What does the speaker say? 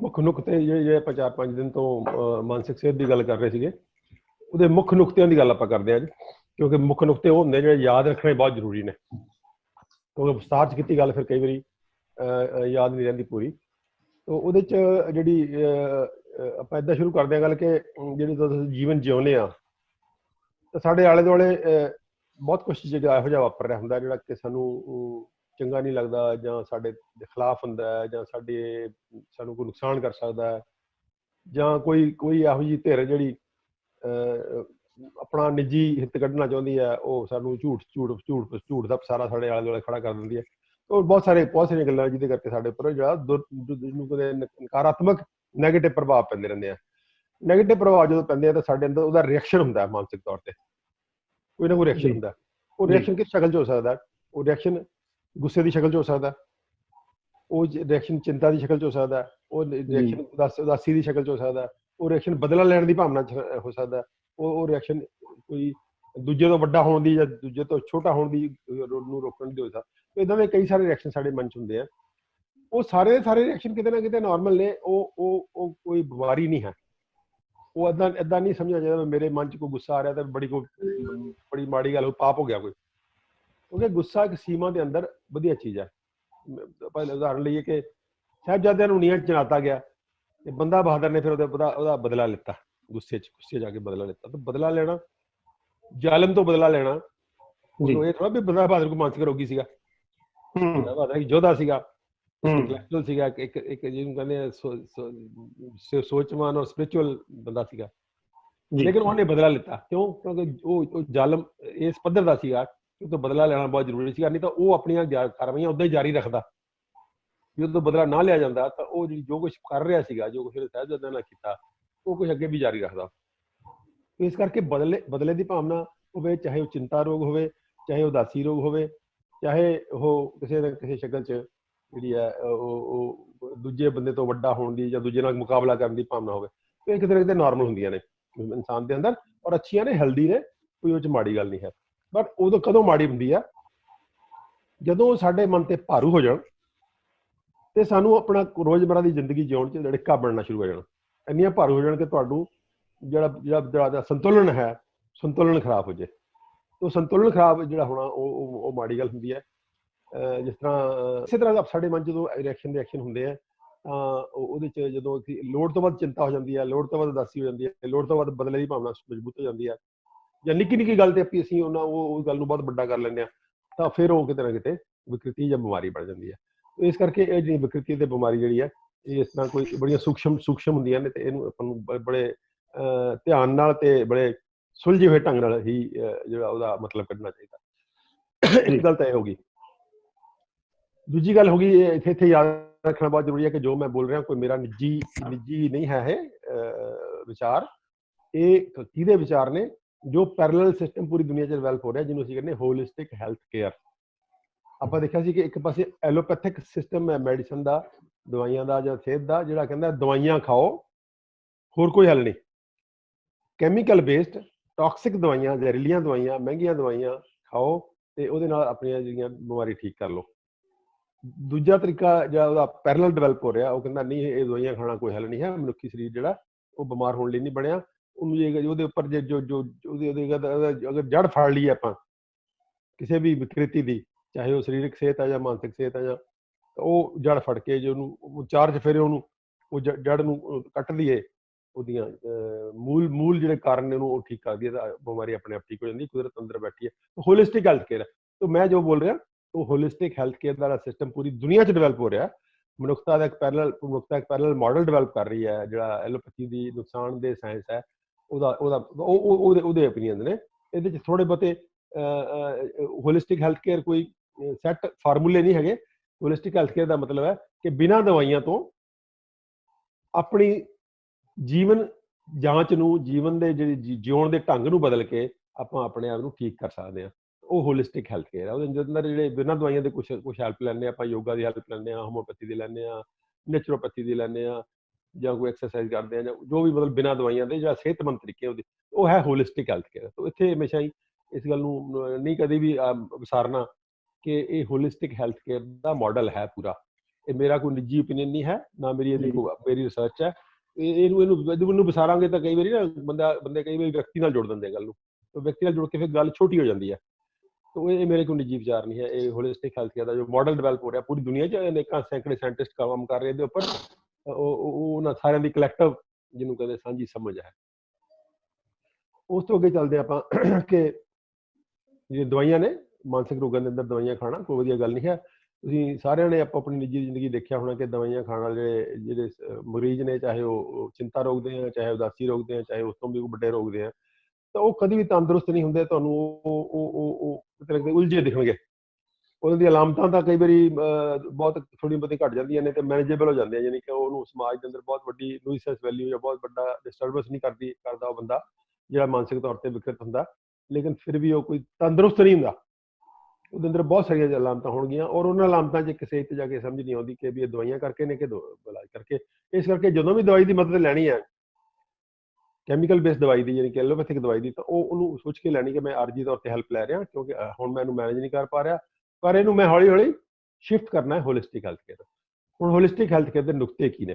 ਮੁੱਖ ਨੁਕਤੇ ਜਿਹੜੇ ਜਿਹੜੇ ਆਪਾਂ ਚਾਰ ਪੰਜ ਦਿਨ ਤੋਂ ਮਾਨਸਿਕ ਸਿਹਤ ਦੀ ਗੱਲ ਕਰ ਰਹੇ ਸੀਗੇ ਉਹਦੇ ਮੁੱਖ ਨੁਕਤਿਆਂ ਦੀ ਗੱਲ ਆਪਾਂ ਕਰਦੇ ਹਾਂ ਅੱਜ ਕਿਉਂਕਿ ਮੁੱਖ ਨੁਕਤੇ ਉਹ ਹੁੰਦੇ ਜਿਹੜੇ ਯਾਦ ਰੱਖਣੇ ਬਹੁਤ ਜ਼ਰੂਰੀ ਨੇ। ਕਿਉਂਕਿ ਵਿਸਤਾਰ ਚ ਕੀਤੀ ਗੱਲ ਫਿਰ ਕਈ ਵਾਰੀ ਅਹ, ਯਾਦ ਨਹੀਂ ਰਹਿੰਦੀ ਪੂਰੀ। ਤੋਂ ਉਹਦੇ ਚ ਜਿਹੜੀ ਅਹ, ਆਪਾਂ ਇਦਾਂ ਸ਼ੁਰੂ ਕਰਦੇ ਹਾਂ ਗੱਲ ਕਿ ਜਿਹੜੇ ਤੁਸੀਂ ਜੀਵਨ ਜਿਉਂਦੇ ਆ ਤਾਂ ਸਾਡੇ ਆਲੇ ਦੁਆਲੇ ਅਹ, ਬਹੁਤ ਕੁਝ ਜਿਹੜਾ ਇਹੋ ਜਿਹਾ ਵਾਪਰ ਰਿਹਾ ਹੁੰਦਾ ਜਿਹੜਾ ਕਿ ਸਾਨੂੰ ਚੰਗਾ ਨਹੀਂ ਲੱਗਦਾ ਜਾਂ ਸਾਡੇ ਦੇ ਖਿਲਾਫ ਹੁੰਦਾ ਹੈ ਜਾਂ ਸਾਡੇ ਸਾਨੂੰ ਕੋਈ ਨੁਕਸਾਨ ਕਰ ਸਕਦਾ ਹੈ ਜਾਂ ਕੋਈ ਕੋਈ ਇਹੋ ਜਿਹੀ ਧਿਰ ਜਿਹੜੀ ਆਪਣਾ ਨਿੱਜੀ ਹਿੱਤ ਕੱਢਣਾ ਚਾਹੁੰਦੀ ਹੈ ਉਹ ਸਾਨੂੰ ਝੂਠ ਝੂਠ ਝੂਠ ਝੂਠ ਦਾ ਸਾਰਾ ਸਾਡੇ ਆਲੇ ਦੁਆਲੇ ਖੜਾ ਕਰ ਦਿੰਦੀ ਹੈ ਉਹ ਬਹੁਤ ਸਾਰੇ ਬਹੁਤ ਸਾਰੀਆਂ ਗੱਲਾਂ ਜਿਹਦੇ ਕਰਕੇ ਸਾਡੇ ਉੱਪਰ ਜਿਹੜਾ ਜਿਹਨੂੰ ਕਹਿੰਦੇ ਨ- ਨਕਾਰਾਤਮਕ 네ਗੇਟਿਵ ਪ੍ਰਭਾਵ ਪੈਂਦੇ ਰਹਿੰਦੇ ਆ 네ਗੇਟਿਵ ਪ੍ਰਭਾਵ ਜਦੋਂ ਪੈਂਦੇ ਆ ਤਾਂ ਸਾਡੇ ਅੰਦਰ ਉਹਦਾ ਰਿਐਕਸ਼ਨ ਹੁੰਦਾ ਹੈ ਮਾਨਸਿਕ ਤੌਰ ਤੇ ਕੋਈ ਨਾ ਕੋਈ ਰਿਐਕਸ਼ਨ ਜੀ। ਹੁੰਦਾ। ਉਹ ਜੀ। ਰਿਐਕਸ਼ਨ ਕਿਸ ਸ਼ਕਲ 'ਚ ਹੋ ਸਕਦਾ? ਉਹ ਰਿਐਕਸ਼ਨ ਗੁੱਸੇ ਦੀ ਸ਼ਕਲ 'ਚ ਹੋ ਸਕਦਾ। ਉਹ ਰਿਐਕਸ਼ਨ ਚਿੰਤਾ ਦੀ ਸ਼ਕਲ 'ਚ ਹੋ ਸਕਦਾ। ਉਹ ਰਿਐਕਸ਼ਨ ਉਦਾਸ ਦੀ ਸ਼ਕਲ 'ਚ ਹੋ ਸਕਦਾ। ਉਹ ਰਿਐਕਸ਼ਨ ਬਦਲਾ ਲੈਣ ਦੀ ਭਾਵਨਾ 'ਚ ਹੋ ਸਕਦਾ। ਉਹ ਉਹ ਰਿਐਕਸ਼ਨ ਕੋਈ ਦੂਜੇ ਤੋਂ ਵੱਡਾ ਹੋਣ ਦੀ ਜਾਂ ਦੂਜੇ ਤੋਂ ਛੋਟਾ ਹੋਣ ਦੀ ਨੂੰ ਰੋਕਣ ਦੀ ਹੋ ਸਕਦਾ ਇਦਾਂ ਦੇ ਕਈ ਸਾਰੇ ਰਿਐਕਸ਼ਨ ਸਾਡੇ ਮਨ 'ਚ ਹੁੰਦੇ ਆ ਉਹ ਸਾਰੇ ਦੇ ਸਾਰੇ ਰਿਐਕਸ਼ਨ ਕਿਤੇ ਨਾ ਕਿਤੇ ਨਾਰਮਲ ਨੇ ਉਹ ਉਹ ਉਹ ਕੋਈ ਬਿਮਾਰੀ ਨਹੀਂ ਹੈ ਉਹ ਇਦਾਂ ਇਦਾਂ ਨਹੀਂ ਸਮਝਿਆ ਜਾਂਦਾ ਮੇਰੇ ਮਨ 'ਚ ਕੋਈ ਗੁੱਸਾ ਆ ਰਿਹਾ ਤਾਂ ਬੜੀ ਕੋਈ ਬੜੀ ਮਾੜੀ ਗੱਲ ਹੋ ਪਾਪ ਹੋ ਗਿਆ ਕੋਈ ਕਿਉਂਕਿ ਗੁੱਸਾ ਇੱਕ ਸੀਮਾ ਦੇ ਅੰਦਰ ਵਧੀਆ ਚੀਜ਼ ਹੈ। ਆਪਾਂ ਉਦਾਹਰਨ ਲਈਏ ਕਿ ਸਾਹਿਬਜ਼ਾਦਿਆਂ ਨੂੰ ਨੀਹਾਂ 'ਚ ਚਨਾਤਾ ਗਿਆ ਤੇ ਬੰਦਾ ਬਹਾਦਰ ਨੇ ਫਿਰ ਉਹਦਾ ਉਹਦਾ ਬਦਲਾ ਲਿੱਤਾ ਗੁੱਸੇ 'ਚ ਗੁੱਸੇ ਜਾ ਕੇ ਬਦਲਾ ਲਿੱਤਾ। ਤਾਂ ਬਦਲਾ ਲੈਣਾ ਜ਼ਾਲਮ ਤੋਂ ਬਦਲਾ ਲੈਣਾ ਜੀ। ਉਹ ਇਹ ਥੋੜਾ ਵੀ ਬੰਦਾ ਬਹਾਦਰ ਕੋ ਮਾਨਸਿਕ ਰੋਗੀ ਸੀਗਾ। ਹੂੰ। ਬੰਦਾ ਬਹਾਦਰ ਇੱਕ ਯੋਧਾ ਸੀਗਾ ਇੰਟੈਲੈਕਚੁਅਲ ਸੀਗਾ ਇੱਕ ਇੱਕ ਜਿਹਨੂੰ ਕਹਿੰਦੇ ਆ ਸੋਚਵਾਨ ਔਰ ਸਪਿਰਚੁਅਲ ਬੰਦਾ ਸੀਗਾ। ਜੀ। ਲੇਕਿਨ ਉਹਨੇ ਬਦਲਾ ਲਿੱਤਾ। ਕਿਉਂ? ਕਿਉਂਕਿ ਉਹ ਉਹ ਜ਼ਾਲਮ ਇਸ ਪੱਧਰ ਦਾ ਸੀਗਾ। ਉਹ ਤੋਂ ਬਦਲਾ ਲੈਣਾ ਬਹੁਤ ਜ਼ਰੂਰੀ ਸੀਗਾ, ਨਹੀਂ ਤਾਂ ਉਹ ਆਪਣੀਆਂ ਜਾ- ਕਾਰਵਾਈਆਂ ਉਦਾਂ ਹੀ ਜਾਰੀ ਰੱਖਦਾ। ਜੇ ਉਹ ਤੋਂ ਬਦਲਾ ਨਾ ਲਿਆ ਜਾਂਦਾ, ਤਾਂ ਉਹ ਜਿਹੜੀ ਜੋ ਕੁਝ ਕਰ ਰਿਹਾ ਸੀਗਾ, ਜੋ ਕੁਝ ਸਾਹਿਬਜ਼ਾਦਿਆਂ ਨਾਲ ਕੀਤਾ, ਉਹ ਕੁਝ ਅੱਗੇ ਵੀ ਜਾਰੀ ਰੱਖਦਾ। ਇਸ ਕਰਕੇ ਬਦਲੇ ਬਦਲੇ ਦੀ ਭਾਵਨਾ ਹੋਵੇ, ਚਾਹੇ ਉਹ ਚਿੰਤਾ ਰੋਗ ਹੋਵੇ, ਚਾਹੇ ਉਦਾਸੀ ਰੋਗ ਹੋਵੇ, ਚਾਹੇ ਉਹ ਕਿਸੇ ਨਾ ਕਿਸੇ ਸ਼ਕਲ 'ਚ ਜਿਹੜੀ ਹੈ, ਉਹ ਉਹ ਦੂਜੇ ਬੰਦੇ ਤੋਂ ਵੱਡਾ ਹੋਣ ਦੀ ਜਾਂ ਦੂਜੇ ਨਾਲ ਮੁਕਾਬਲਾ ਕਰਨ ਦੀ ਭਾਵਨਾ ਹੋਵੇ, ਤੇ ਇੱਕ ਤਰ੍ਹਾਂ ਦੇ ਨਾਰਮਲ ਹੁੰਦੀਆਂ ਨੇ। ਇਨਸਾਨ ਦੇ ਅੰਦਰ ਔਰ ਅੱਛੀਆਂ ਨੇ ਹੈਲਦੀ ਨੇ, ਕੋਈ ਉਹ ਚ ਮਾੜੀ ਗੱਲ ਨਹੀਂ ਹੈ। ਬਟ ਉਦੋਂ ਕਦੋਂ ਮਾੜੀ ਹੁੰਦੀ ਆ? ਜਦੋਂ ਸਾਡੇ ਮਨ ਤੇ ਭਾਰੂ ਹੋ ਜਾਣ ਤੇ ਸਾਨੂੰ ਆਪਣਾ ਰੋਜ਼ਮਰਾ ਦੀ ਜ਼ਿੰਦਗੀ ਜਿਉਣ ਚ ਲੜਕਾ ਬਣਨਾ ਸ਼ੁਰੂ ਹੋ ਜਾਣ। ਇੰਨੀਆਂ ਭਾਰੂ ਹੋ ਜਾਣ ਕਿ ਤੁਹਾਨੂੰ ਜਿਹੜਾ ਜਿਹੜਾ ਜਿਹੜਾ ਸੰਤੁਲਨ ਹੈ, ਸੰਤੁਲਨ ਖਰਾਬ ਹੋ ਜੇ। ਉਹ ਸੰਤੁਲਨ ਖਰਾਬ ਜਿਹੜਾ ਹੋਣਾ, ਉਹ, ਉਹ- ਮਾੜੀ ਗੱਲ ਹੁੰਦੀ ਹੈ। ਅਹ ਜਿਸ ਤਰ੍ਹਾਂ ਇਸੇ ਤਰ੍ਹਾਂ ਸਾਡੇ ਮਨ 'ਚ ਜਦੋਂ ਰਿਐਕਸ਼ਨ ਰਿਐਕਸ਼ਨ ਹੁੰਦੇ ਆ, ਤਾਂ ਉਹਦੇ ਚ ਜਦੋਂ ਅਸੀਂ ਲੋੜ ਤੋਂ ਵੱਧ ਚਿੰਤਾ ਹੋ ਜਾਂਦੀ ਹੈ ਲੋੜ ਤੋਂ ਵੱਧ ਉਦਾਸੀ ਹੋ ਜਾਂਦੀ ਹੈ ਲੋੜ ਤੋਂ ਵੱਧ ਬਦਲੇ ਦੀ ਭਾਵਨਾ ਮਜ਼ਬੂਤ ਹੋ ਜਾਂਦੀ ਹੈ ਜਾਂ ਨਿੱਕੀ ਨਿੱਕੀ ਗੱਲ ਤੇ ਆਪੀ ਅਸੀਂ ਉਹਨਾਂ ਉਹ ਉਹ ਗੱਲ ਨੂੰ ਬਹੁਤ ਵੱਡਾ ਕਰ ਲੈਂਦੇ ਆ ਤਾਂ ਫਿਰ ਉਹ ਕਿਤੇ ਨਾ ਕਿਤੇ ਵਿਕ੍ਰਿਤੀ ਜਾਂ ਬਿਮਾਰੀ ਬਣ ਜਾਂਦੀ ਹੈ। ਇਸ ਕਰਕੇ ਇਹ ਜਿਹੜੀ ਵਿਕ੍ਰਿਤੀ ਤੇ ਬਿਮਾਰੀ ਜਿਹੜੀ ਹੈ ਇਹ ਇਸ ਤਰ੍ਹਾਂ ਕੋਈ ਬੜੀਆਂ ਸੂਖਸ਼ਮ ਸੂਖਸ਼ਮ ਹੁੰਦੀਆਂ ਨੇ ਤੇ ਇਹਨੂੰ ਆਪਾਂ ਨੂੰ ਬ- ਬੜੇ ਅਹ, ਧਿਆਨ ਨਾਲ ਤੇ ਬੜੇ ਸੁਲਝੇ ਹੋਏ ਢੰਗ ਨਾਲ ਹੀ ਜਿਹੜਾ ਉਹਦਾ ਮਤਲਬ ਕੱਢਣਾ ਚਾਹੀਦਾ। ਇੱਕ ਗੱਲ ਤਾਂ ਇਹ ਹੋ ਗਈ। ਦੂਜੀ ਗੱਲ ਹੋ ਗਈ ਇੱਥੇ ਇੱਥੇ ਯਾਦ ਰੱਖਣਾ ਬਹੁਤ ਜ਼ਰੂਰੀ ਹੈ ਕਿ ਜੋ ਮੈਂ ਬੋਲ ਰਿਹਾ ਕੋਈ ਮੇਰਾ ਨਿੱਜੀ ਨਿੱਜੀ ਨਹੀਂ ਹੈ ਇਹ ਵਿਚਾਰ। ਇਹ ਕਿਹਦੇ ਵਿਚਾਰ ਨੇ? ਜੋ ਪੈਰਲਲ ਸਿਸਟਮ ਪੂਰੀ ਦੁਨੀਆ 'ਚ ਡਿਵੈਲਪ ਹੋ ਰਿਹਾ, ਜਿਹਨੂੰ ਅਸੀਂ ਕਹਿੰਦੇ ਹੋਲਿਸਟਿਕ ਹੈਲਥ ਕੇਅਰ ਆਪਾਂ ਦੇਖਿਆ ਸੀ ਕਿ ਇੱਕ ਪਾਸੇ ਐਲੋਪੈਥਿਕ ਸਿਸਟਮ ਹੈ ਮੈਡੀਸਨ ਦਾ, ਦਵਾਈਆਂ ਦਾ ਜਾਂ ਸਿਹਤ ਦਾ, ਜਿਹੜਾ ਕਹਿੰਦਾ ਦਵਾਈਆਂ ਖਾਓ, ਹੋਰ ਕੋਈ ਹੱਲ ਨਹੀਂ। ਕੈਮੀਕਲ ਬੇਸਡ ਟਾਕਸਿਕ ਦਵਾਈਆਂ, ਜ਼ਹਿਰੀਲੀਆਂ ਦਵਾਈਆਂ, ਮਹਿੰਗੀਆਂ ਦਵਾਈਆਂ ਖਾਓ ਤੇ ਉਹਦੇ ਨਾਲ ਆਪਣੀਆਂ ਜਿਹੜੀਆਂ ਬਿਮਾਰੀ ਠੀਕ ਕਰ ਲਓ। ਦੂਜਾ ਤਰੀਕਾ ਜਿਹੜਾ ਉਹਦਾ ਪੈਰਲਲ ਡਿਵੈਲਪ ਹੋ ਰਿਹਾ, ਉਹ ਕਹਿੰਦਾ ਨਹੀਂ, ਇਹ ਦਵਾਈਆਂ ਖਾਣਾ ਕੋਈ ਹੱਲ ਨਹੀਂ ਹੈ, ਮਨੁੱਖੀ ਸਰੀਰ ਜਿਹੜਾ, ਉਹ ਬਿਮਾਰ ਹੋਣ ਲਈ ਨਹੀਂ ਬਣਿਆ। ਉਹਨੂੰ ਜੇ ਉਹਦੇ ਉੱਪਰ ਜੇ ਜੋ ਜੋ ਉਹਦੇ ਉਹਦੇ ਅਗਰ- ਜੜ ਫੜ ਲਈ ਆਪਾਂ ਕਿਸੇ ਵੀ ਵਿਕ੍ਰਿਤੀ ਦੀ ਚਾਹੇ ਉਹ ਸਰੀਰਕ ਸਿਹਤ ਹੈ ਜਾਂ ਮਾਨਸਿਕ ਸਿਹਤ ਹੈ ਜਾਂ ਤਾਂ ਉਹ ਜੜ ਫੜ ਕੇ ਜੇ ਉਹਨੂੰ ਉਹ ਚਾਰਜ ਫੇਰੇ ਉਹਨੂੰ ਉਹ ਜ- ਜੜ ਨੂੰ ਅਹ, ਕੱਟ ਦਈਏ ਉਹਦੀਆਂ ਮੂਲ ਮੂਲ ਜਿਹੜੇ ਕਾਰਨ ਨੇ ਉਹਨੂੰ ਉਹ ਠੀਕ ਕਰ ਦਈਏ ਤਾਂ ਬਿਮਾਰੀ ਆਪਣੇ ਆਪ ਠੀਕ ਹੋ ਜਾਂਦੀ ਕੁਦਰਤ ਅੰਦਰ ਬੈਠੀ ਹੈ। ਹੋਲਿਸਟਿਕ ਹੈਲਥ ਕੇਅਰ ਤਾਂ ਮੈਂ ਜੋ ਬੋਲ ਰਿਹਾ ਉਹ ਹੋਲਿਸਟਿਕ ਹੈਲਥ ਕੇਅਰ ਦਾ ਸਿਸਟਮ ਪੂਰੀ ਦੁਨੀਆ 'ਚ ਡਿਵੈਲਪ ਹੋ ਰਿਹਾ ਮਨੁੱਖਤਾ ਦਾ ਇੱਕ ਪੈਰਲਲ ਮਨੁੱਖਤਾ ਇੱਕ ਪੈਰਲਲ ਮਾਡਲ ਡਿਵੈਲਪ ਕਰ ਰਹੀ ਹੈ ਜਿਹੜਾ ਐਲੋਪੈਥੀ ਦੀ ਨੁਕਸਾਨ ਦੇ ਸਾਇੰਸ ਹੈ। ਉਹਦਾ ਉਹਦਾ, ਉਹ ਉਹਦੇ ਉਹਦੇ ਓਪੀਨੀਅਨ ਨੇ। ਇਹਦੇ 'ਚ ਥੋੜੇ ਬਹੁਤੇ ਹੋਲਿਸਟਿਕ ਹੈਲਥ ਕੇਅਰ ਕੋਈ ਸੈੱਟ ਫਾਰਮੂਲੇ ਨਹੀਂ ਹੈਗੇ। ਹੋਲਿਸਟਿਕ ਹੈਲਥ ਕੇਅਰ ਦਾ ਮਤਲਬ ਹੈ ਕਿ ਬਿਨਾਂ ਦਵਾਈਆਂ ਤੋਂ ਆਪਣੀ ਜੀਵਨ ਜਾਂਚ ਨੂੰ, ਜੀਵਨ ਦੇ ਜਿਹੜੀ ਜੀ- ਜਿਉਣ ਦੇ ਢੰਗ ਨੂੰ ਬਦਲ ਕੇ ਆਪਾਂ ਆਪਣੇ ਆਪ ਨੂੰ ਠੀਕ ਕਰ ਸਕਦੇ ਹਾਂ। ਉਹ ਹੋਲਿਸਟਿਕ ਹੈਲਥ ਕੇਅਰ ਹੈ ਉਹਦੇ ਅੰਦਰ ਜਿਹੜੇ ਬਿਨਾਂ ਦਵਾਈਆਂ ਦੇ ਕੁਝ ਕੁਝ ਹੈਲਪ ਲੈਂਦੇ ਹਾਂ ਆਪਾਂ ਯੋਗਾ ਦੀ ਹੈਲਪ ਲੈਂਦੇ ਹਾਂ ਹੋਮੋਪੈਥੀ ਦੀ ਲੈਂਦੇ ਹਾਂ ਨੇਚਰੋਪੈਥੀ ਦੀ ਲੈਂਦੇ ਹਾਂ ਜਾਂ ਕੋਈ ਐਕਸਰਸਾਈਜ਼ ਕਰਦੇ ਹਾਂ ਜਾਂ ਜੋ ਵੀ ਮਤਲਬ ਬਿਨਾਂ ਦਵਾਈਆਂ ਦੇ ਜਿਹੜਾ ਸਿਹਤਮੰਦ ਤਰੀਕੇ ਉਹਦੇ ਉਹ ਹੈ ਹੋਲਿਸਟਿਕ ਹੈਲਥ ਕੇਅਰ ਤੋਂ ਇੱਥੇ ਹਮੇਸ਼ਾ ਹੀ ਇਸ ਗੱਲ ਨੂੰ ਨਹੀਂ ਕਦੇ ਵੀ ਵਿਸਾਰਨਾ ਕਿ ਇਹ ਹੋਲਿਸਟਿਕ ਹੈਲਥ ਕੇਅਰ ਦਾ ਮਾਡਲ ਹੈ ਪੂਰਾ। ਇਹ ਮੇਰਾ ਕੋਈ ਨਿੱਜੀ ਓਪੀਨੀਅਨ ਨਹੀਂ ਹੈ ਨਾ ਮੇਰੀ ਇਹਦੀ ਜੀ। ਮੇਰੀ ਰਿਸਰਚ ਹੈ। ਇਹ ਇਹਨੂੰ ਇਹਨੂੰ ਇਹਨੂੰ ਵਿਸਾਰਾਂਗੇ ਤਾਂ ਕਈ ਵਾਰੀ ਨਾ ਬੰਦਾ ਬੰਦੇ ਕਈ ਵਾਰੀ ਵਿਅਕਤੀ ਨਾਲ ਜੋੜ ਦਿੰਦੇ ਆ ਗੱਲ ਨੂੰ। ਤੇ ਵਿਅਕਤੀ ਨਾਲ ਜੁੜ ਕੇ ਫਿਰ ਗੱਲ ਛੋਟੀ ਹੋ ਜਾਂਦੀ ਹੈ। ਤੋ ਇਹ ਮੇਰੇ ਕੋਈ ਨਿੱਜੀ ਵਿਚਾਰ ਨਹੀਂ ਹੈ। ਇਹ ਹੋਲਿਸਟਿਕ ਹੈਲਥ ਕੇਅਰ ਦਾ ਜੋ ਮਾਡਲ ਡਿਵੈਲਪ ਹੋ ਰਿਹਾ ਪੂਰੀ ਦੁਨੀਆ 'ਚ ਅਨੇਕਾਂ ਸੈਂਕੜੇ ਸਾਇੰਟਿਸਟ ਕੰਮ ਕਰ ਰਹੇ ਇਹਦੇ ਉੱਪਰ। ਉਹ ਉਹਨਾਂ ਸਾਰਿਆਂ ਦੀ ਕਲੈਕਟਿਵ ਜਿਹਨੂੰ ਕਹਿੰਦੇ ਸਾਂਝੀ ਸਮਝ ਹੈ। ਉਸ ਤੋਂ ਅੱਗੇ ਚੱਲਦੇ ਆਪਾਂ ਕਿ ਇਹ ਦਵਾਈਆਂ ਨੇ, ਮਾਨਸਿਕ ਰੋਗਾਂ ਦੇ ਅੰਦਰ ਦਵਾਈਆਂ ਖਾਣਾ, ਕੋਈ ਵਧੀਆ ਗੱਲ ਨਹੀਂ ਹੈ। ਤੁਸੀਂ ਸਾਰਿਆਂ ਨੇ ਆਪੋ ਆਪਣੀ ਨਿੱਜੀ ਜ਼ਿੰਦਗੀ ਦੇਖਿਆ ਹੋਣਾ ਕਿ ਦਵਾਈਆਂ ਖਾਣ ਵਾਲੇ ਜਿਹੜੇ ਮਰੀਜ਼ ਨੇ, ਚਾਹੇ ਉਹ ਚਿੰਤਾ ਰੋਗ ਦੇ ਆ, ਚਾਹੇ ਉਦਾਸੀ ਰੋਗ ਦੇ ਆ, ਚਾਹੇ ਉਸ ਤੋਂ ਵੀ ਵੱਡੇ ਰੋਗ ਦੇ ਆ, ਤਾਂ ਉਹ ਕਦੀ ਵੀ ਤੰਦਰੁਸਤ ਨਹੀਂ ਹੁੰਦੇ, ਤੁਹਾਨੂੰ ਉਹ ਉਹ ਉਹ ਉਹ ਉਹ ਇੱਕ ਉਲਝੇ ਦਿਖਣਗੇ। ਉਹਨਾਂ ਦੀਆਂ ਅਲਾਮਤਾਂ ਤਾਂ ਕਈ ਵਾਰੀ ਬਹੁਤ ਥੋੜੀ ਬਹੁਤੀ ਘਟ ਜਾਂਦੀਆਂ ਨੇ ਤੇ ਮੈਨੇਜੇਬਲ ਹੋ ਜਾਂਦੀਆਂ, ਯਾਨੀ ਕਿ ਉਹਨੂੰ ਸਮਾਜ ਦੇ ਅੰਦਰ ਬਹੁਤ ਵੱਡੀ ਨੂਇਸੈਂਸ ਵੈਲਿਊ ਜਾਂ ਬਹੁਤ ਵੱਡਾ ਡਿਸਟਰਬੈਂਸ ਨਹੀਂ ਕਰਦੀ, ਕਰਦਾ ਉਹ ਬੰਦਾ, ਜਿਹੜਾ ਮਾਨਸਿਕ ਤੌਰ ਤੇ ਵਿਕਰਤ ਹੁੰਦਾ। ਲੇਕਿਨ ਫਿਰ ਵੀ ਉਹ ਕੋਈ ਤੰਦਰੁਸਤ ਨਹੀਂ ਹੁੰਦਾ। ਉਹਦੇ ਅੰਦਰ ਬਹੁਤ ਸਾਰੀਆਂ ਅਲਾਮਤਾਂ ਹੋਣਗੀਆਂ ਔਰ ਉਹਨਾਂ ਅਲਾਮਤਾਂ 'ਚ ਕਿਸੇ ਤੇ ਜਾ ਕੇ ਸਮਝ ਨਹੀਂ ਆਉਂਦੀ ਕਿ ਵੀ ਇਹ ਦਵਾਈਆਂ ਕਰਕੇ ਨੇ ਕਿ ਇਲਾਜ ਕਰਕੇ। ਇਸ ਕਰਕੇ ਜਦੋਂ ਵੀ ਦਵਾਈ ਦੀ ਮਦਦ ਲੈਣੀ ਹੈ ਕੈਮੀਕਲ ਬੇਸ ਦਵਾਈ ਦੀ, ਯਾਨੀ ਕਿ ਐਲੋਪੈਥਿਕ ਦਵਾਈ ਦੀ, ਤਾਂ ਉਹ ਉਹਨੂੰ ਸੋਚ ਕੇ ਲੈਣੀ ਕਿ ਮੈਂ ਅਰਜ਼ੀ ਤੌਰ ਤੇ ਹੈਲਪ ਲੈ ਰਿਹਾ ਕਿਉਂਕਿ ਹੁਣ ਮੈਂ ਇਹਨੂੰ ਮੈਨੇਜ ਨਹੀਂ ਕਰ ਪਾ ਰਿਹਾ। ਪਰ ਇਹਨੂੰ ਮੈਂ ਹੌਲੀ ਹੌਲੀ ਸ਼ਿਫਟ ਕਰਨਾ ਹੈ ਹੋਲਿਸਟਿਕ ਹੈਲਥ ਕੇਅਰ ਹੁਣ ਹੋਲਿਸਟਿਕ ਹੈਲਥ ਕੇਅਰ ਦੇ ਨੁਕਤੇ ਕੀ ਨੇ?